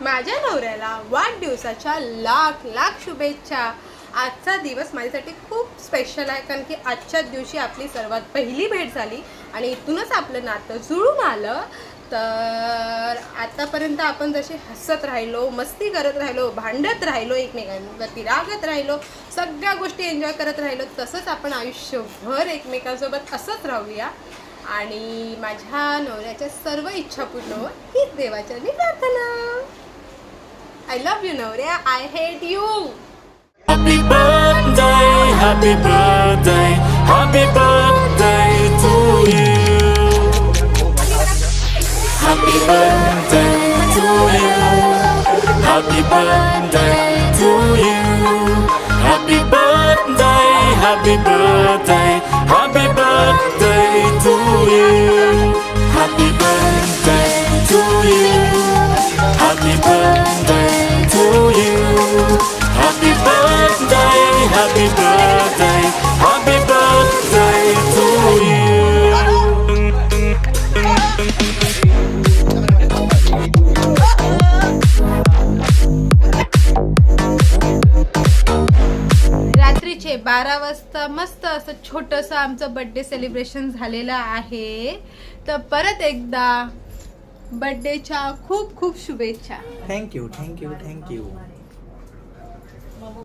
माझ्या नवऱ्याला वाढदिवसाच्या लाख लाख शुभेच्छा. आजचा दिवस माझ्यासाठी खूप स्पेशल आहे कारण की आजच्याच दिवशी आपली सर्वात पहिली भेट झाली आणि इथूनच आपलं नातं जुळून आलं. तर आतापर्यंत आपण जसे हसत राहिलो मस्ती करत राहिलो भांडत राहिलो एकमेकांवरती रागत राहिलो सगळ्या गोष्टी एन्जॉय करत राहिलो तसंच आपण आयुष्यभर एकमेकांसोबत असंच राहूया. आणि माझ्या नवऱ्याच्या सर्व इच्छा पूर्ण हो हीच देवाच्या मी प्रार्थना. I love you, Naurea. I hate you. Happy birthday, happy birthday, happy birthday to you. Happy birthday to you. Happy birthday to you. Happy birthday, happy birthday. बारा वाजता मस्त असं छोटंसं आमचं बड्डे सेलिब्रेशन झालेलं आहे. तर परत एकदा बड्डेच्या खूप खूप शुभेच्छा. Thank you thank you thank you